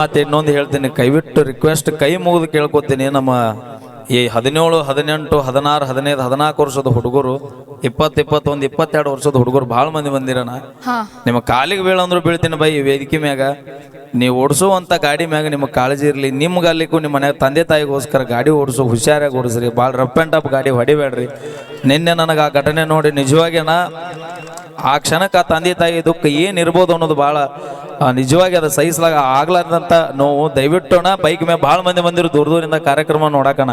ಮತ್ತೆ ಇನ್ನೊಂದು ಹೇಳ್ತೀನಿ ಕೈಬಿಟ್ಟು ರಿಕ್ವೆಸ್ಟ್ ಕೈ ಮುಗಿದು ಕೇಳ್ಕೊತೀನಿ ನಮ್ಮ ಈ ಹದಿನೇಳು ಹದಿನೆಂಟು ಹದಿನಾರು ಹದಿನೈದು ಹದಿನಾಲ್ಕು ವರ್ಷದ ಹುಡುಗರು ಇಪ್ಪತ್ತು ಇಪ್ಪತ್ತೊಂದು ಇಪ್ಪತ್ತೆರಡು ವರ್ಷದ ಹುಡುಗರು ಭಾಳ ಮಂದಿ ಬಂದಿರಣ. ನಿಮ್ಮ ಕಾಲಿಗೆ ಬೀಳಂದ್ರು ಬೀಳ್ತೀನಿ ಬೈ ಈ ವೇದಿಕೆ ಮ್ಯಾಗ. ನೀವು ಓಡಿಸುವಂಥ ಗಾಡಿ ಮ್ಯಾಗ ನಿಮಗೆ ಕಾಳಜಿ ಇರಲಿ. ನಿಮ್ಗೆ ಅಲ್ಲಿಗೂ ನಿಮ್ಮ ಮನ್ಯಾಗ ತಂದೆ ತಾಯಿಗೋಸ್ಕರ ಗಾಡಿ ಓಡಿಸು, ಹುಷಾರಾಗಿ ಓಡಿಸ್ರಿ. ಭಾಳ ರಫ್ ಆ್ಯಂಡ್ ಟಫ್ ಗಾಡಿ ಹೊಡಿಬೇಡ್ರಿ. ನಿನ್ನೆ ನನಗೆ ಆ ಘಟನೆ ನೋಡಿ ನಿಜವಾಗಿ ನಾ ಆ ಕ್ಷಣಕ್ಕೆ ಆ ತಂದೆ ತಾಯಿ ದುಃಖ ಏನಿರ್ಬೋದು ಅನ್ನೋದು ಭಾಳ ನಿಜವಾಗಿ ಅದು ಸಹಿಸಲಾಗ ಆಗ್ಲಾರ್ದಂಥ ನೋವು. ದಯವಿಟ್ಟೋಣ, ಬೈಕ್ ಮೇಲೆ ಭಾಳ ಮಂದಿ ಬಂದಿರು ದೂರ ದೂರಿಂದ ಕಾರ್ಯಕ್ರಮ ನೋಡಕಣ.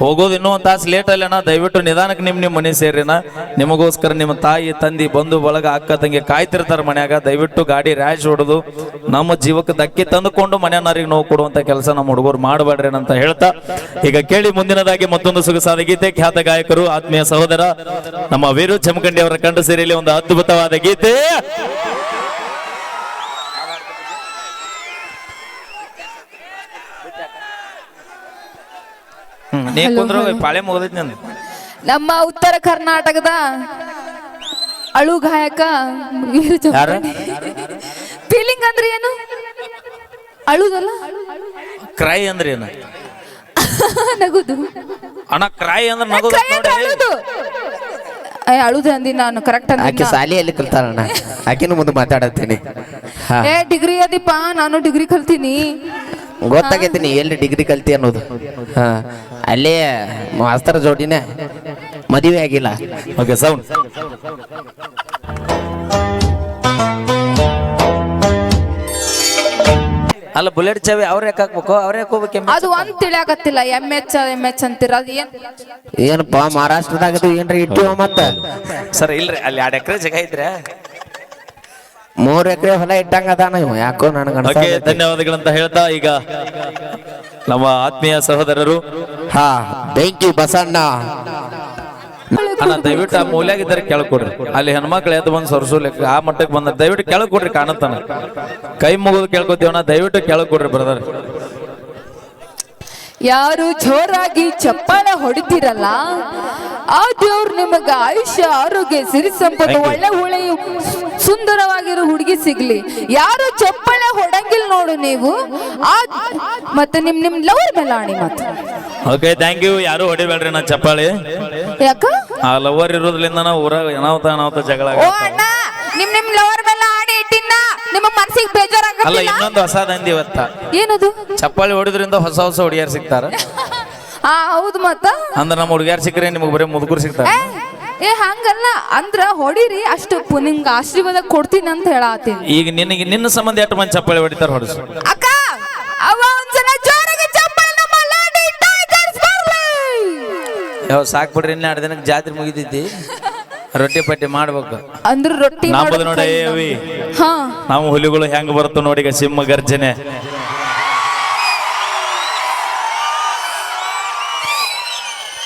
ಹೋಗೋದು ಇನ್ನೂ ಒಂದು ತಾಸು ಲೇಟ್ ದಯವಿಟ್ಟು ನಿಧಾನಕ್ಕೆ ನಿಮ್ಮ ನಿಮ್ಮ ಮನೆ ಸೇರಿನ. ನಿಮಗೋಸ್ಕರ ನಿಮ್ಮ ತಾಯಿ, ತಂದಿ, ಬಂಧು, ಬಳಗ, ಅಕ್ಕ, ತಂಗಿ ಕಾಯ್ತಿರ್ತಾರೆ ಮನೆಯಾಗ. ದಯವಿಟ್ಟು ಗಾಡಿ ರ್ಯಾಶ್ ಹೊಡೆದು ನಮ್ಮ ಜೀವಕ್ಕೆ ಧಕ್ಕೆ ತಂದುಕೊಂಡು ಮನೆಯನ್ನರಿಗೆ ನೋವು ಕೊಡುವಂತ ಕೆಲಸ ನಮ್ಮ ಹುಡುಗರು ಮಾಡಬೇಡ್ರಿ ಅಂತ ಹೇಳ್ತಾ ಈಗ ಕೇಳಿ ಮುಂದಿನದಾಗಿ ಮತ್ತೊಂದು ಸೊಗಸಾದ ಗೀತೆ ಖ್ಯಾತ ಗಾಯಕರು ಆತ್ಮೀಯ ಸಹೋದರ ನಮ್ಮ ವೀರು ಚಮಕಂಡಿ ಅವರ ಕಂಡು ಸೇರಿಯಲ್ಲಿ ಒಂದು ಅದ್ಭುತವಾದ ಗೀತೆ. ಹ್ಮ್ ನೀ ಕುಂದ್ರ ಪಾಳೆ ಮುಗದೈತಿ ನಂದು. ನಮ್ಮ ಉತ್ತರ ಕರ್ನಾಟಕದ ಅಳು ಗಾಯಕ? ಫೀಲಿಂಗ್ ಅಂದ್ರೆ ಏನು? ಅಳುದಲ್ಲ? ಕ್ರೈ ಅಂದ್ರೆ ಏನು? ನಗುದು. ಅಣ್ಣ ಕ್ರೈ ಅಂದ್ರೆ ನಗುದು ಕೈ ಅಂದ್ರೆ ನೋಡಿ. ಅಳುದು. ಏ, ಅಳುದು ಅಂದಿ ನಾನು ಕರೆಕ್ಟ್ ಆಕೆ ಶಾಲೆಯಲ್ಲಿ ಕಲ್ತಾರಣ್ಣ ಆಕಿನೂ ಮುಂದೆ ಮಾತಾಡತ್ತೀನಿ. ಹಾ. ಏ ಡಿಗ್ರಿ ಅದಿಪ್ಪ ನಾನು ಡಿಗ್ರಿ ಕಲ್ತೀನಿ. ಗೊತ್ತಾಗೈತಿ ನೀ ಎಲ್ಲಿ ಡಿಗ್ರಿ ಕಲ್ತಿ ಅನ್ನೋದು. ಹಾ. ಅಲ್ಲೇ ಮಾಸ್ತರ ಜೋಡಿನೇ ಮದುವೆ ಆಗಿಲ್ಲ. ಓಕೆ ಸೌಂಡ್ ಅಲ್ಲ ಬುಲೆಟ್ ಚಾವಿ ಅವ್ರ ಯಾಕೆ ಹಾಕ್ಬೇಕು? ಅವ್ರ ಯಾಕೆ ಹೋಗ್ಬೇಕು ಅದು ಒಂದ್ ತಿಳಿಯಾಕತ್ತಿಲ್ಲ ಎಂ ಎಚ್ ಎಂ ಎಚ್ ಅಂತೀರ ಅದು ಏನ್? ಏನಪ್ಪ ಮಹಾರಾಷ್ಟ್ರದಾಗ ಏನ್ರಿ ಇಟ್ಟಿವ ಮತ್ತ? ಸರ್ ಇಲ್ರಿ ಅಲ್ಲಿ ಎರಡು ಎಕರೆ ಜಾಗ ಇದ್ರೆ ಮೂರ್ ಎಕರೆ ಹೊಲ ಇಟ್ಟಂಗ ಅದಾನ ಇವ ಯಾಕೋ ನನಗೆ ಓಕೆ ಧನ್ಯವಾದಗಳಂತ ಹೇಳ್ತಾ ಈಗ ನಮ್ಮ ಆತ್ಮೀಯ ಸಹೋದರರು. ಹಾ ಥ್ಯಾಂಕ್ ಯು ಬಸಣ್ಣ. ಅಣ್ಣ, ದಯವಿಟ್ಟು ಆ ಮೂಲ್ಯಾಗಿದ್ದಾರೆ ಇದ್ದಾರೆ ಕೇಳ್ಕೊಡ್ರಿ. ಅಲ್ಲಿ ಹೆಣ್ಮಕ್ಳು ಎದ್ದು ಬಂದು ಸರ್ಸೋಲಿಕ್ಕೆ ಆ ಮಟ್ಟಕ್ಕೆ ಬಂದ, ದಯವಿಟ್ಟು ಕೇಳ್ಕೊಡ್ರಿ ಕಾಣತ್ತಾನ. ಕೈ ಮುಗಿದು ಕೇಳ್ಕೊತೀವಣ್ಣ, ದಯವಿಟ್ಟು ಕೇಳ್ಕೊಡ್ರಿ ಬ್ರದರ್ ಯಾರು ಜೋರಾಗಿ ಚಪ್ಪಾಳ ಹೊಡಿತೀರಲ್ಲ ಆ ದೇವ್ರು ನಿಮಗೆ ಆಯುಷ್ಯ ಆರೋಗ್ಯ ಸಿರಿ ಸಂಪತ್ತು ಒಳ್ಳೆ ಹುಳಿ ಸುಂದರವಾಗಿರೋ ಹುಡುಗಿ ಸಿಗ್ಲಿ. ಯಾರು ಚಪ್ಪಾಳ ಹೊಡಂಗಿಲ್ಲ ನೋಡು ನೀವು. ಆ ಮತ್ತೆ ನಿಮ್ ನಿಮ್ ಲವರ್ ಮೇಲೆ ಆಣಿ ಮತ್ತೆ ಓಕೆ ಥ್ಯಾಂಕ್ ಯು ಯಾರು ಹೊಡಿಬೇಡ್ರಿ ನಾ ಚಪ್ಪಾಳಿ. ಯಾಕ? ಆ ಲವರ್ ಇರೋದ್ರಿಂದ ನಾವು ಊರಾಗ ಏನಾವತ ಏನಾವತ ಜಗಳ ಓ. ಅಣ್ಣ ನಿಮ್ ನಿಮ್ ಲವರ್ ಮೇಲೆ ಆಣಿ ಮನಸ್ಸಿಗೆ ಅಲ್ಲ ಬೇಜಾರಾಗಲ್ಲ ಇನ್ನೊಂದು ಹೊಸ ದಂದಿ ಇವತ್ತ. ಏನದು? ಚಪ್ಪಾಳಿ ಹೊಡಿದ್ರಿಂದ ಹೊಸ ಹೊಸ ಹುಡುಗಿಯರು ಸಿಗ್ತಾರ. ಆ ಹೌದು ಮತ್ತ? ಅಂದ್ರೆ ನಮ್ಮ ಹುಡುಗಿಯರು ಸಿಕ್ಕರೆ ನಿಮಗೆ ಬರೀ ಮುದುಕರು ಸಿಗ್ತಾರ. ಏ, ಏ ಹಂಗಲ್ಲ. ಅಂದ್ರ ಹೊಡಿರಿ ಅಷ್ಟು ಪು- ನಿಂಗ ಆಶೀರ್ವಾದ ಕೊಡ್ತೀನಿ ಅಂತ ಹೇಳತ್ತೀನಿ. ಈಗ ನಿನಗೆ ನಿನ್ನ ಸಂಬಂಧ ಎಷ್ಟು ಮಂದಿ ಚಪ್ಪಾಳಿ ಹೊಡಿತಾರ ಹೊಡಿಸು. ಅಕ್ಕ ಅವ ಒಂದ್ಸಲ ಜೋರಾಗಿ ಚಪ್ಪಾಳೆ ನಮ್ಮ ಲಾಡಿ ಇಟ್ಟಾಗ ಕರ್ಸ್ಬರ್ಲಿ. ಯಾವ ಸಾಕ್ ಬಿಡ್ರಿ ಇನ್ನ ಎರಡು ದಿನಕ್ಕೆ ಜಾತ್ರೆ ಮುಗಿತೈತಿ ರೊಟ್ಟಿ ಪಟ್ಟಿ ಮಾಡ್ಬೇಕು. ಅಂದ್ರೆ ರೊಟ್ಟಿ ನಮ್ಮದು ನೋಡಿ ಕೈ ಅವಿ ಹಾ. ನಾವು ಹುಲಿಗಳು ಹೆಂಗ್ ಬರುತ್ತೆ ನೋಡಿ ಈಗ ಸಿಂಹ ಗರ್ಜನೆ.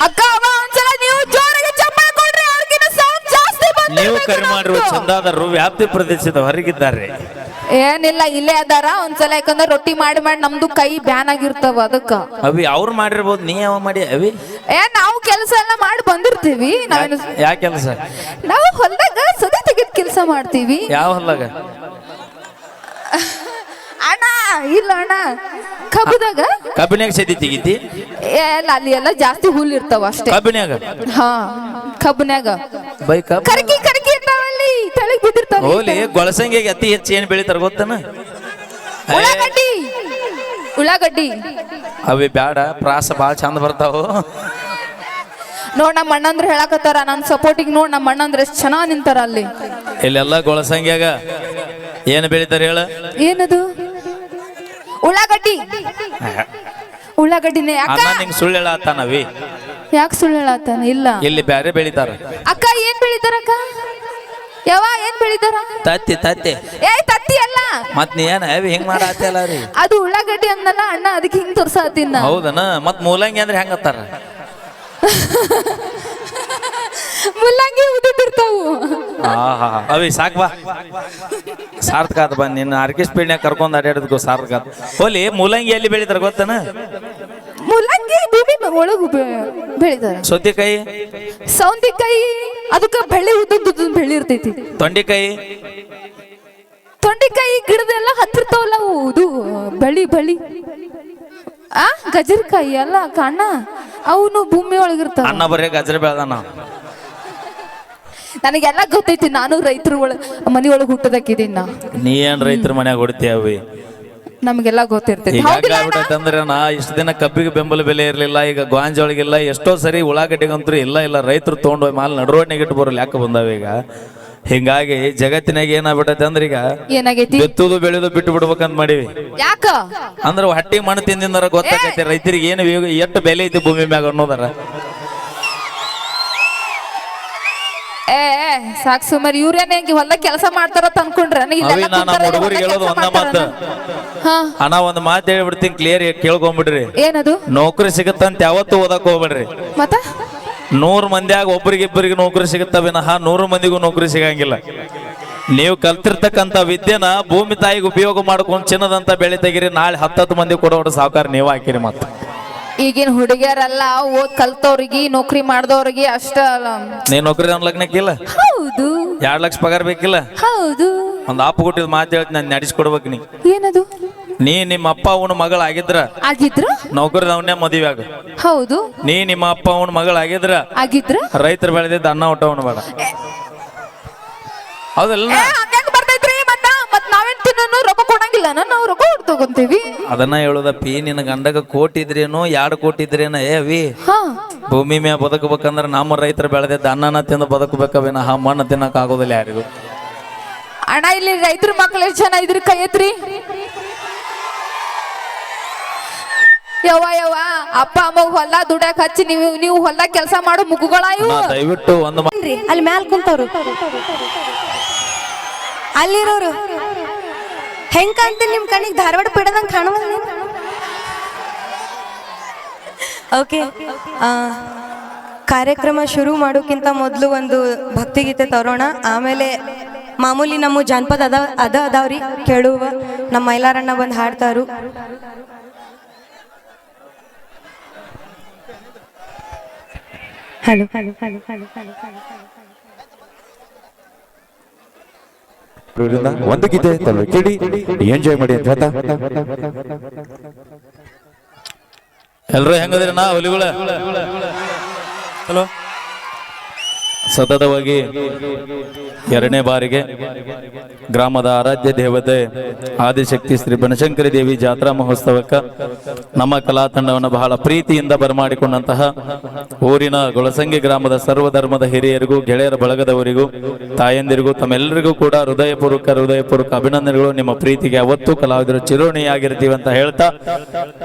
ಅಕ್ಕ ಅವ ಒಂದ್ಸಲ ನೀವು ಜೋರಾಗಿ ಚಪ್ಪಾಳೆ ಕೊಡ್ರಿ ಅವ್ರಿಗಿನ್ನ ಸೌಂಡ್ ಜಾಸ್ತಿ ಬಂದಿರ್ಬೇಕು ನೀವು ಕರೆ ಮಾಡಿರುವ. ಚಂದಾದರು ವ್ಯಾಪ್ತಿ ಪ್ರದೇಶದ ಹೊರಗಿದ್ದಾರೆ. ಏನಿಲ್ಲ ಇಲ್ಲೇ ಅದಾರ. ಒಂದ್ಸಲ ಯಾಕಂದ್ರೆ ರೊಟ್ಟಿ ಮಾಡಿ ಮಾಡಿ ನಮ್ದು ಕೈ ಬ್ಯಾನ್ ಆಗಿರ್ತಾವ ಅದಕ್ಕ. ಅವಿ ಅವ್ರು ಮಾಡಿರ್ಬೋದು ನೀ ಯಾವ ಮಾಡಿ ಅವಿ? ಏ ನಾವು ಕೆಲಸ ಎಲ್ಲ ಮಾಡಿ ಬಂದಿರ್ತೀವಿ. ನಾವೇನು ಯಾ ಕೆಲಸ? ನಾವು ಹೊಲದಾಗ ಸದಿ ತೆಗೆದ್ ಕೆಲಸ ಮಾಡ್ತೀವಿ. ಯಾವ ಹೊಲ್ದಾಗ? ಅಣ್ಣ ಇಲ್ಲ ಅಣ್ಣ. ಕಬ್ಬದಾಗ ಕಬ್ಬಿನ್ಯಾಗ ಸದಿ ತೆಗಿತಿ? ಏ, ಇಲ್ಲ ಅಲ್ಲಿ ಎಲ್ಲ ಜಾಸ್ತಿ ಹುಲ್ ಇರ್ತಾವ ಅಷ್ಟೇ. ಕಬ್ಬಿನ್ಯಾಗ ಹಾ ಕಬ್ಬನ್ಯಾಗ ಬೈ ಕಬ್ ಕರ್ಕಿ. ಹೋಲಿ ಗೊಳಸಂಗಿಗೆ ಅತಿ ಹೆಚ್ಚು ಏನ್ ಬೆಳಿತಾರ ಗೊತ್ತನ? ಉಳ್ಳಾಗಡ್ಡಿ. ಉಳ್ಳಾಗಡ್ಡಿ. ಅವಿ ಬ್ಯಾಡ ಪ್ರಾಸ ಭಾಳ ಚಂದ ಬರ್ತಾವು. ನೋಡ್ ನಮ್ಮ ಅಣ್ಣಂದ್ರೆ ಹೇಳಕತ್ತಾರ ನನ್ ಸಪೋರ್ಟಿಗೆ ನೋಡ್ ನಮ್ಮ ಅಣ್ಣಂದ್ರೆ ಎಷ್ಟ್ ಚೆನ್ನಾಗ್ ನಿಂತಾರ ಅಲ್ಲಿ. ಇಲ್ಲೆಲ್ಲ ಗೊಳಸಂಗ್ಯಾಗ ಏನು ಬೆಳಿತಾರ ಹೇಳ? ಏನದು? ಉಳ್ಳಾಗಡ್ಡಿ. ಉಳ್ಳಾಗಡ್ಡಿನೇ ಅಕ್ಕ. ಅಣ್ಣ ನಿಂಗೆ ಸುಳ್ಳು ಹೇಳತ್ತಾನವಿ ಯಾಕೆ ಸುಳ್ಳು ಹೇಳತ್ತಾನ? ಇಲ್ಲ. ಇಲ್ಲಿ ಬ್ಯಾರೆ ಬೆಳಿತಾರ. ಅಕ್ಕ ಏನ್ ಬೆಳಿತಾರ ಅಕ್ಕ ಯಾವ ಏನ್ ಬೆಳಿತಾರ? ತತ್ತಿ ತತ್ತಿ. ಏ ತತ್ತಿ ಅಲ್ಲ. ಮತ್ ನೀ ಏನ ಅವಿ ಹಿಂಗ್ ಮಾಡತ್ತಲ್ಲ ರೀ? ಅದು ಉಳ್ಳಾಗಡ್ಡಿ ಅಂದಲ್ಲ ಅಣ್ಣ ಅದಕ್ಕೆ ಹಿಂಗ್ ತೋರ್ಸಾತಿನ ಹೌದನ? ಮತ್ ಮೂಲಂಗಿ ಅಂದ್ರೆ ಹೆಂಗತ್ತಾರ ಮುಲ್ಲಂಗಿ ಉದ್ದಿರ್ತಾವು ಆಹಾ. ಅವಿ ಸಾಕ್ ಬಾ. ಸಾರ್ಥಕ ಆತ ಬಾ. ನಿನ್ನ ಆರ್ಕೆಸ್ಟ್ ಪೀಡ್ನ್ಯಾಗ ಕರ್ಕೊಂಡ್ ಅಡ್ಯಾಡೋದಕ್ಕೂ ಸಾರ್ಥಕ ಆತ. ಹೋಲಿ ಮೂಲಂಗಿ ಎಲ್ಲಿ ಬೆಳಿತಾರ ಗೊತ್ತನ? ಭೂಮಿ ಒಳಗೆ ಬೆಳಿತಾರ. ಸೌತೆಕಾಯಿ ಸೌಂದಿಕಾಯಿ ಅದಕ್ಕ ಬೆಳೆ ಉದ್ದ ಉದ್ದ ಬೆಳ್ಳಿ ಇರ್ತೈತಿ. ತೊಂಡೆಕಾಯಿ ತೊಂಡೆಕಾಯಿ ಗಿಡದೆಲ್ಲ ಹತ್ತಿರ್ತಾವಲ್ಲ ಅವು ಇದು ಬಳಿ ಬಳಿ ಆ ಗಜರಿಕಾಯಿ ಅಲ್ಲ ಕಣ್ಣ ಅವನು ಭೂಮಿ ಒಳಗಿರ್ತಾವ. ಅಣ್ಣ ಬರೀ ಗಜರ ಬೆಳ್ದಾನ. ನನಗೆಲ್ಲ ಗೊತ್ತೈತಿ ನಾನು ರೈತರ ಒಳ ಮನಿ ಒಳಗೆ ಹುಟ್ಟದಕ್ಕಿದ್ದೀನಿ ನಾ. ನೀ ಏನ್ ರೈತರ ಮನ್ಯಾಗ ಹೊಡಿತೀಯವಿ ನಮಗೆಲ್ಲ ಗೊತ್ತಿರ್ತೈತಿ. ಹೌದಿಲ್ಲ ಅಣ್ಣ? ನಾ ಇಷ್ಟು ದಿನ ಕಬ್ಬಿಗೆ ಬೆಂಬಲ ಬೆಲೆ ಇರಲಿಲ್ಲ ಈಗ ಗಾಂಜೊಳಗಿಲ್ಲ ಎಷ್ಟೋ ಸರಿ ಉಳ್ಳಾಗಡ್ಡಿಗಂತೂ ಇಲ್ಲ ಇಲ್ಲ ರೈತರು ತೊಗೊಂಡು ಮಾಲ್ ನಡುವಣ್ಣಿಗೆ ಇಟ್ಟು ಬರೋ ಯಾಕೆ ಬಂದಾವ ಈಗ. ಹಿಂಗಾಗಿ ಜಗತ್ತಿನಾಗ ಏನಾಗ್ಬಿಟ್ಟೈತೆ ಅಂದ್ರೆ ಈಗ ಏನಾಗೈತಿ? ಬಿತ್ತುದು ಬೆಳೆದು ಬಿಟ್ಟು ಬಿಡ್ಬೇಕಂತ ಮಾಡೀವಿ. ಯಾಕ? ಅಂದ್ರೆ ಹಟ್ಟಿ ಮಣ್ಣು ತಿಂದಿಂದರ ಗೊತ್ತಾಗೈತಿ ರೈತರಿಗೆ ಏನು ಎಷ್ಟು ಬೆಲೆ ಐತಿ ಭೂಮಿ ಮ್ಯಾಗ ಅನ್ನೋದರ. ಏ ಏ, ಸಾಕ್ ಸುಮಾರು ಇವ್ರೇನೇ ಹೊಲ ಕೆಲಸ ಮಾಡ್ತಾರ ಅಂತ ಅವಿ ನಾ ನಮ್ಮ ಹುಡುಗರಿಗೆ ಹೇಳೋದು ಒಂದ ಮಾತು. ಹಾ. ಅಣ್ಣ ಒಂದ್ ಮಾತು ಹೇಳ್ಬಿಡ್ತೀನಿ ಕ್ಲಿಯರ್ ಕೇಳ್ಕೊಂಬಿಡ್ರಿ. ಏನದು? ನೌಕರಿ ಸಿಗತ್ತಂತ ಯಾವತ್ತೂ ಓದಕ್ ಹೋಗ್ಬೇಡ್ರಿ. ಮತ್ತ? ನೂರು ಮಂದಿಯಾಗ ಒಬ್ರಿಗಿಬ್ಬರಿಗೆ ನೌಕರಿ ಸಿಗತ್ತ ವಿನಃ ನೂರು ಮಂದಿಗೂ ನೌಕರಿ ಸಿಗಂಗಿಲ್ಲ. ನೀವು ಕಲ್ತಿರ್ತಕ್ಕಂಥ ವಿದ್ಯೆನ ಭೂಮಿ ತಾಯಿಗೆ ಉಪಯೋಗ ಮಾಡ್ಕೊಂಡು ಚಿನ್ನದಂತ ಬೆಳೆ ತೆಗಿರಿ ನಾಳೆ ಹತ್ತತ್ತು ಮಂದಿ ಕೊಡೋರು ಸಾವುಕಾರ ನೀವು ಹಾಕಿರಿ ಮತ್ತೆ. ಈಗಿನ ಹುಡುಗಿಯರೆಲ್ಲ ಓದ್ ಕಲ್ತವ್ರಿಗೆ ನೌಕರಿ ಮಾಡ್ದವ್ರಿಗೆ ಅಷ್ಟ. ನೀ ನೌಕರಿ ಲಗ್ನಕ್ಕಿಲ್ಲ? ಹೌದು. ಎರಡ್ ಲಕ್ಷ ಪಗಾರ ಬೇಕಿಲ್ಲ? ಹೌದು. ಒಂದ್ ಆಪ್ ಕೊಟ್ಟಿದ್ ಮಾತು ಹೇಳ್ತೀನಿ ನಾನು ನಡೆಸ್ಕೊಡ್ಬೇಕು ನೀ ಏನದು? ನೀ ನಿಮ್ಮ ಅಪ್ಪ ಅವನ ಮಗಳ ಆಗಿದ್ರ? ನೌಕರಿದವನ್ನೇ ಮದುವೆ ಆಗ. ಹೌದು. ನೀ ನಿಮ್ಮ ಅಪ್ಪ ಅವನ ಮಗಳ ಆಗಿದ್ರ? ರೈತರು ಬೆಳೆದಿದ್ದ ಅನ್ನ ಊಟ ಬೇಡ ಹೌದಲ್ಲ ನಾವು ರೊಕ್ಕ ತಗೊಂತೀವಿ. ಅದನ್ನ ಹೇಳುದಪ್ಪಿ ನಿನ್ನ ಗಂಡಗ ಕೋಟಿದ್ರೇನು ಎರಡು ಕೋಟಿದ್ರೇನ ಏ ಅವಿ ಹಾ. ಭೂಮಿ ಮ್ಯಾಗ ಬದುಕಬೇಕಂದ್ರ ನಮ್ಮ ರೈತರು ಬೆಳೆದಿದ್ದ ಅನ್ನನ ತಿಂದು ಬದುಕಬೇಕ ಆ ಮಣ್ಣು ತಿನ್ನಕ್ ಆಗೋದಿಲ್ಲ ಯಾರಿಗೂ. ಅಣ್ಣ ಇಲ್ಲಿ ರೈತರ ಮಕ್ಳು ಎಷ್ಟು ಜನ ಇದ್ರಿ ಕೈ ಐತ್ರಿ ಯವ್ವ ಯವ್ವ ಅಪ್ಪ ಅಮ್ಮ ಹೊಲ ದುಡ್ಯಾಕ ಹಚ್ಚಿ ನೀವು ನೀವು ಹೊಲ ಕೆಲಸ ಮಾಡೋ ಮುಗುಗಳಾಯು. ಇವು ನಾ ದಯವಿಟ್ಟು ಒಂದು ಮಾ- ಅಲ್ಲಿ ಮ್ಯಾಲ್ ಕುಂತವ್ರು. ಅಲ್ಲಿರೋರು. ಹೆಂಗ್ ಕಾಣ್ತೀನಿ ನಿಮ್ ಕಣ್ಣಿಗೆ? ಧಾರವಾಡ ಬಿಡದಂಗ್ ಕಾಣುವಲ್ಲ ಓಕೆ ಕಾರ್ಯಕ್ರಮ ಶುರು ಮಾಡೋಕ್ಕಿಂತ ಮೊದಲು ಒಂದು ಭಕ್ತಿಗೀತೆ ತರೋಣ. ಆಮೇಲೆ ಮಾಮೂಲಿ ನಮ್ಮ ಜಾನಪದ ಅದ ಅದ ಅದಾವ್ರಿ ಕೇಳುವ. ನಮ್ಮ ಮೈಲಾರಣ್ಣ ಬಂದು ಹಾಡ್ತಾರು. Hello hello hello hello hello ಇರೋದ್ರಿಂದ ಒಂದು ಗೀತೆ ತಲೆ ಕೇಳಿ ಎಂಜಾಯ್ ಮಾಡಿ ಅಂತ ಹೇಳ್ತಾ. ಎಲ್ರು ಹೆಂಗದ್ರಿ ನಾ ಹುಲಿಗಳ? ಹಲೋ? ಸತತವಾಗಿ ಎರಡನೇ ಬಾರಿಗೆ ಗ್ರಾಮದ ಆರಾಧ್ಯ ದೇವತೆ ಆದಿಶಕ್ತಿ ಶ್ರೀ ಬನಶಂಕರಿ ದೇವಿ ಜಾತ್ರಾ ಮಹೋತ್ಸವಕ್ಕೆ ನಮ್ಮ ಕಲಾ ತಂಡವನ್ನು ಬಹಳ ಪ್ರೀತಿಯಿಂದ ಬರಮಾಡಿಕೊಂಡಂತಹ ಊರಿನ ಗೊಳಸಂಗಿ ಗ್ರಾಮದ ಸರ್ವಧರ್ಮದ ಹಿರಿಯರಿಗೂ, ಗೆಳೆಯರ ಬಳಗದವರಿಗೂ, ತಾಯಂದಿರಿಗೂ, ತಮ್ಮೆಲ್ಲರಿಗೂ ಕೂಡ ಹೃದಯಪೂರ್ವಕ ಹೃದಯಪೂರ್ವಕ ಅಭಿನಂದನೆಗಳು. ನಿಮ್ಮ ಪ್ರೀತಿಗೆ ಅವತ್ತು ಕಲಾವಿದರು ಚಿರೋಣಿಯಾಗಿರ್ತೀವಿ ಅಂತ ಹೇಳ್ತಾ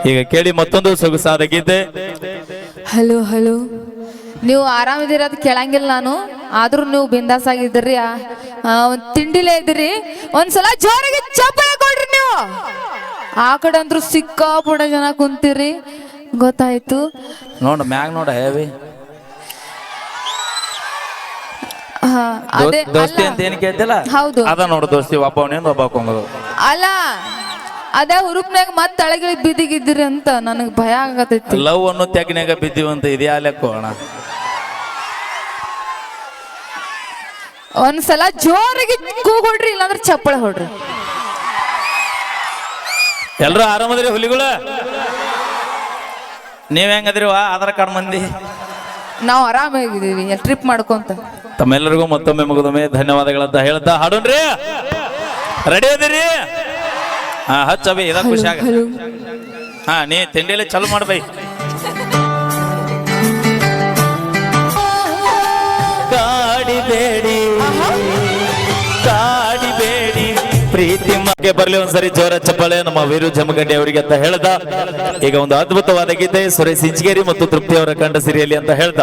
ಈಗ ಕೇಳಿ ಮತ್ತೊಂದು ಸೊಗಸಾದ ಗೀತೆ. Hello hello. ನೀವು ಆರಾಮಿದ್ದೀರದು ಕೇಳಂಗಿಲ್ಲ ನಾನು. ಆದ್ರೂ ನೀವು ಬಿಂದಾಸ್ ಆಗಿದ್ದೀರಿ ಆ, ತಿಂಡಿಲೇ ಇದ್ದೀರಿ. ಒಂದ್ಸಲ ಜೋರಾಗಿ ಚಪ್ಪಲ ಕೊಡ್ರಿ ನೀವು. ಆ ಕಡೆ ಅಂದ್ರು ಸಿಕ್ಕಾಪುಡ ಜನ ಕುಂತೀರಿ. ಗೊತ್ತಾಯ್ತು. ನೋಡ ಮ್ಯಾಗ ನೋಡ ಹೇವಿ ಅದೇ ದೋಸ್ತಿ ಅಂತ ಏನ್ ಕೇಳ್ತಿಲ್ಲ? ಹೌದು. ಅದ ನೋಡು ದೋಸ್ತಿ ಒಬ್ಬ ಅವನಿಂದ ಒಬ್ಬ ಅಲ್ಲ ಅದೇ ಹುರುಪ್ನಾಗ ಮತ್ ತಳಗಿಳಿ ಬಿದ್ದಿಗಿದ್ರಿ ಅಂತ ನನಗೆ ಭಯ ಆಗತೈತಿ. ಲವ್ ಅನ್ನೋ ತೆಗ್ನ್ಯಾಗ ಬಿದ್ದಿವಂತ ಇದೆಯಾ ಲೆಕ್ಕ ಅಣ್ಣ? ಒಂದ್ಸಲ ಜೋರಾಗಿ ಕೂಗೊಡ್ರಿ ಇಲ್ಲಾಂದ್ರೆ ಚಪ್ಪಳೆ ಹೊಡ್ರಿ. ಎಲ್ರು ಆರಾಮದ್ರಿ ಹುಲಿಗಳ? ನೀವ್ ಹೆಂಗದ್ರಿ ವಾ ಆಧಾರ್ ಕಾರ್ಡ್ ಮಂದಿ? ನಾವು ಆರಾಮಾಗಿದ್ದೀವಿ ಟ್ರಿಪ್ ಮಾಡ್ಕೊಂತ. ತಮ್ಮೆಲ್ಲರಿಗೂ ಮತ್ತೊಮ್ಮೆ ಮುಗಿದೊಮ್ಮೆ ಧನ್ಯವಾದಗಳಂತ ಹೇಳ್ತಾ ಹಾಡೋಣ್ರಿ. ರೆಡಿ ಅದಿರಿ? ಹಾ ಹಚ್ಚಬಿ ಇದ ಖುಷಿ ಆಗ. ಹಾ ನೀ ತಿಂಡಿಯಲ್ಲಿ ಚಲೋ ಮಾಡ್ಬೈ ಕಾಡಿಬೇಡಿ ಕಾಡಿಬೇಡಿ ಪ್ರೀತಿ ಬಗ್ಗೆ ಬರ್ಲಿ ಒಂದ್ಸರಿ ಜೋರ ಚಪ್ಪಳೆ ನಮ್ಮ ವೀರು ಜಮಗಡ್ಡಿ ಅವರಿಗೆ ಅಂತ ಹೇಳ್ದ. ಈಗ ಒಂದು ಅದ್ಭುತವಾದ ಗೀತೆ ಸುರೇಶ್ ಇಂಚಗೇರಿ ಮತ್ತು ತೃಪ್ತಿ ಅವರ ಕಂಡ ಸಿರಿಯಲಿ ಅಂತ ಹೇಳ್ದ.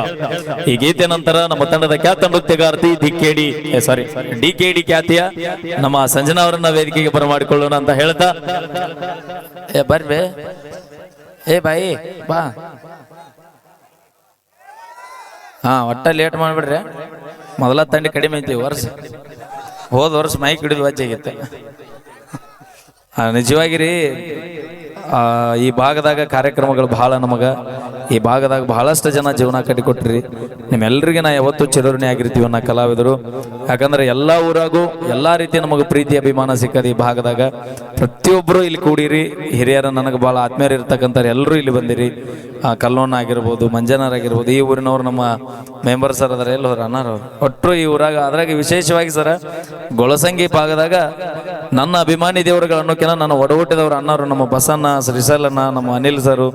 ಈ ಗೀತೆ ನಂತರ ನಮ್ಮ ತಂಡದ ಖ್ಯಾತ ನೃತ್ಯಗಾರ್ತಿ D K D sorry D K D ಖ್ಯಾತಿಯ ನಮ್ಮ ಸಂಜನಾ ಅವರನ್ನ ವೇದಿಕೆಗೆ ಬರಮಾಡಿಕೊಳ್ಳೋಣ ಅಂತ ಹೇಳ್ದ. ಏ ಬರ್ವೆ ಏ, ಬಾಯಿ, ಬಾ. ಹಾ, ಒಟ್ಟ ಲೇಟ್ ಮಾಡ್ಬಿಡ್ರಿ. ಮೊದಲ ತಂಡ ಕಡಿಮೆ ಐತಿ, ವರ್ಷ. ಹೋದ ವರ್ಷ ಮೈಕ್ ಹಿಡಿದು ವಜ್ಜಾಗಿತ್ತು ನಿಜವಾಗಿ ನಿಜವಾಗಿರಿ ಈ ಭಾಗದಾಗ ಕಾರ್ಯಕ್ರಮಗಳು ಬಹಳ ನಮಗ. ಈ ಭಾಗದಾಗ ಬಹಳಷ್ಟು ಜನ ಜೀವನ ಕಟ್ಟಿಕೊಟ್ರಿ. ನಿಮ್ಮೆಲ್ಲರಿಗೆ ನಾ ಯಾವತ್ತೂ ಚಿರೋಣಿ ಆಗಿರ್ತೀವಿ ನಾ ಕಲಾವಿದರು. ಯಾಕಂದ್ರೆ ಎಲ್ಲ ಊರಾಗೂ ಎಲ್ಲಾ ರೀತಿ ನಮಗೆ ಪ್ರೀತಿ, ಅಭಿಮಾನ ಸಿಕ್ಕದ ಈ ಭಾಗದಾಗ. ಪ್ರತಿಯೊಬ್ಬರು ಇಲ್ಲಿ ಕೂಡಿರಿ. ಹಿರಿಯರ ನನಗೆ ಬಹಳ ಆತ್ಮೀಯರು ಇರ್ತಕ್ಕಂಥ ಎಲ್ಲರೂ ಇಲ್ಲಿ ಬಂದಿರಿ. ಕಲ್ಲೋಣ ಆಗಿರ್ಬೋದು, ಮಂಜನಾರ್ ಆಗಿರ್ಬೋದು, ಈ ಊರಿನವ್ರು ನಮ್ಮ ಮೆಂಬರ್ ಸರ್ ಅದರ. ಎಲ್ಲ ಹೋದ್ರೆ ಅನ್ನಾರ ಒಟ್ಟು ಈ ಊರಾಗ, ಅದ್ರಾಗ ವಿಶೇಷವಾಗಿ ಸರ, ಗೊಳಸಂಗಿ ಭಾಗದಾಗ ನನ್ನ ಅಭಿಮಾನಿ ದೇವರುಗಳು ಅನ್ನೋಕಿನ ನನ್ನ ಒಡಹುಟ್ಟಿದವ್ರು ಅನ್ನೋರು ನಮ್ಮ ಬಸಣ್ಣ, ಶ್ರೀಶೈಲಣ್ಣ, ನಮ್ಮ ಅನಿಲ್ ಸರು,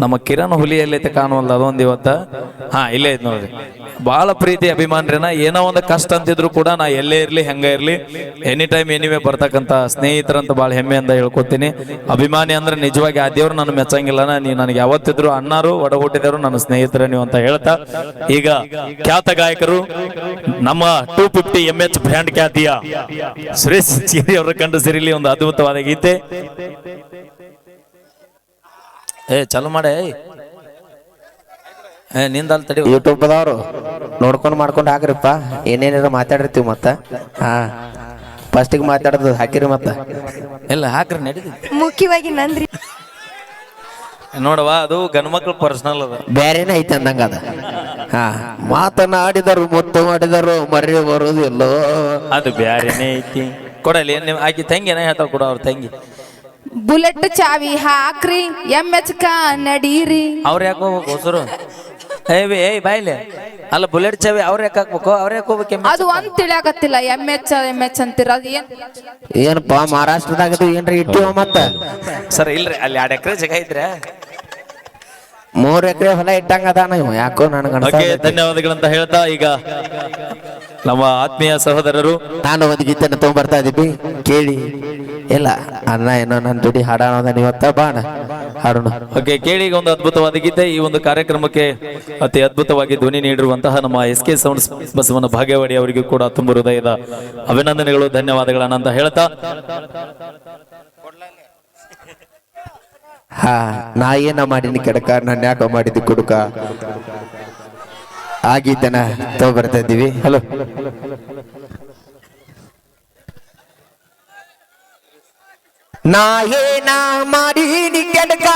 ನಮ್ಮ ಕಿರಣ್ ಹುಲಿಯಲ್ಲಿ ಕಾಣುವಲ್ಲ ಅದೊಂದು ಇವತ್ತ. ಹಾ, ಇಲ್ಲೇ ಐತೆ ನೋಡ್ರಿ. ಬಹಳ ಪ್ರೀತಿ ಅಭಿಮಾನ್ರಿನ, ಏನೋ ಒಂದು ಕಷ್ಟ ಅಂತಿದ್ರು ಕೂಡ ನಾ ಎಲ್ಲೇ ಇರ್ಲಿ, ಹೆಂಗೆ ಇರ್ಲಿ ಎನಿ ಟೈಮ್ ಎನಿವೇ ಬರ್ತಕ್ಕಂಥ ಸ್ನೇಹಿತರಂತ ಭಾಳ ಹೆಮ್ಮೆಯಿಂದ ಹೇಳ್ಕೊತೀನಿ. ಅಭಿಮಾನಿ ಅಂದ್ರೆ ನಿಜವಾಗಿ ಆ ದೇವ್ರು ನಾನು ಮೆಚ್ಚಂಗಿಲ್ಲ ನೀ ನನಗೆ ಯಾವತ್ತಿದ್ರು ಅಣ್ಣಾರು ಒಡ ಹುಟ್ಟಿದವರು ನನ್ನ ಸ್ನೇಹಿತರ ನೀವು ಅಂತ ಹೇಳ್ತಾ. ಈಗ ಖ್ಯಾತ ಗಾಯಕರು, ನಮ್ಮ two fifty M H brand ಖ್ಯಾತಿಯ ಸುರೇಶ್ ಚೀರಿ ಅವರ ಕಂಡು ಸಿರಿಲಿ ಒಂದು ಅದ್ಭುತವಾದ ಗೀತೆ. ಏ, ಚಲೋ ಮಾಡೆ ನಿಂದಲ್ ತಡಿ ಯೂಟ್ಯೂಬ್ದವರು ನೋಡ್ಕೊಂಡು ಮಾಡ್ಕೊಂಡು ಹಾಕ್ರಿಪ್ಪ. ಏನೇನಾರ ಮಾತಾಡಿರ್ತೀವಿ ಮತ್ತ? ಹಾ. ಫಸ್ಟಿಗೆ ಮಾತಾಡೋದು ಹಾಕಿರಿ ಮತ್ತೆ. ಇಲ್ಲ ಹಾಕ್ರಿ ನಡೀತಿ ಮುಖ್ಯವಾಗಿ ನಂದ್ರಿ. ನೋಡವ ಅದು ಗಂಡ್ಮಕ್ಳು ಪರ್ಸನಲ್ ಅದ. ಬೇರೆನೇ ಐತೆ ಅಂದಂಗ ಅದ. ಹಾ. ಮಾತನಾಡಿದರು ಮುತ್ತು ಮಾಡಿದರು ಮರಿ ಬರುವುದಿಲ್ಲೋ. ಅದು ಬೇರೆನೇ ಐತಿ. ಕೊಡಲಿ ನೀವು ಆಕಿ ತಂಗಿ ಏನ ಹೇಳ್ತಾವ ಕೊಡ ಅವ್ರ ತಂಗಿ. ಬುಲೆಟ್ ಚಾವಿ ಹಾಕ್ರಿ ಎಂ ಎಚ್ ಕ ನಡೀರಿ. ಅವ್ರ ಯಾಕೆ ಹೋಗ್ಬೇಕು ಹೊಸರು? ಏ ಬಿ ಏಯ್ ಬಾಯ್ಲೆ. ಅಲ್ಲ ಬುಲೆಟ್ ಚಾವಿ ಅವ್ರ ಯಾಕೆ ಹಾಕ್ಬೇಕು? ಅವ್ರ ಯಾಕೆ ಹೋಗ್ಬೇಕು ಅದು ಒಂದ್ ತಿಳಿಯಾಕತ್ತಿಲ್ಲ ಎಂ ಎಚ್ ಎಂ ಎಚ್ ಅಂತೀರ ಅದು ಏನ್? ಏನಪ್ಪ ಮಹಾರಾಷ್ಟ್ರದಾಗ ಏನ್ರಿ ಇಟ್ಟಿವ ಮತ್ತ? ಸರ್ ಇಲ್ರಿ ಅಲ್ಲಿ ಎರಡು ಎಕರೆ ಜಾಗ ಇದ್ರೆ. ಮೂರ್ ಎಕರೆ ಹೊಲ ಇಟ್ಟಂಗ ಅದಾನ ಇವ ಯಾಕೋ ನನಗೆ ಓಕೆ ಧನ್ಯವಾದಗಳಂತ ಹೇಳ್ತಾ ಈಗ ನಮ್ಮ ಆತ್ಮೀಯ ಸಹೋದರರು. ನಾನು ಒಂದು ಗೀತೆಯನ್ನು ತಗೊಂಡ್ಬರ್ತಾ ಇದೀವಿ ಕೇಳಿ. ಇಲ್ಲ ಅಣ್ಣ ಏನೋ ನನ್ನ ದುಡಿ ಹಾಡೋಣ ನೀವತ್ತ ಬಾಣ. ಹಾಡೋಣ ಓಕೆ ಕೇಳಿ ಈಗ ಒಂದು ಅದ್ಭುತವಾದ ಗೀತೆ. ಈ ಒಂದು ಕಾರ್ಯಕ್ರಮಕ್ಕೆ ಅತಿ ಅದ್ಭುತವಾಗಿ ಧ್ವನಿ ನೀಡಿರುವಂತಹ ನಮ್ಮ ಎಸ್ ಕೆ ಸೌಂಡ್ಸ್ ಬಸವನ ಭಾಗ್ಯವಾಡಿ ಅವರಿಗೂ ಕೂಡ ತುಂಬ ಹೃದಯದ ಅಭಿನಂದನೆಗಳು ಧನ್ಯವಾದಗಳನ್ನ ಅಂತ ಹೇಳ್ತಾ. ಹಾ ನಾ ಏನ ಮಾಡಿನಿ ಕೆಡಕ ನಾನು ಯಾಕ ಮಾಡಿದ್ದು ಕುಡುಕ? ಆ ತಗೋ ಬರ್ತಾ ಇದ್ದೀವಿ. ಹಲೋ. ನಾ ಮಾಡಿ ಕೆಡಕ?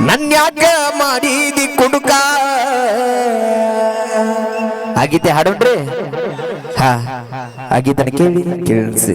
ನನ್ಯಾಕ ಮಾಡಿದಿ ಕುಡುಕ? ಆ ಗೀತೆ ಹಾಡೋಣ್ರಿ ಹಾ ಆ ಗೀತೆನ ಕೇಳಿ ಕೇಳಿಸಿ.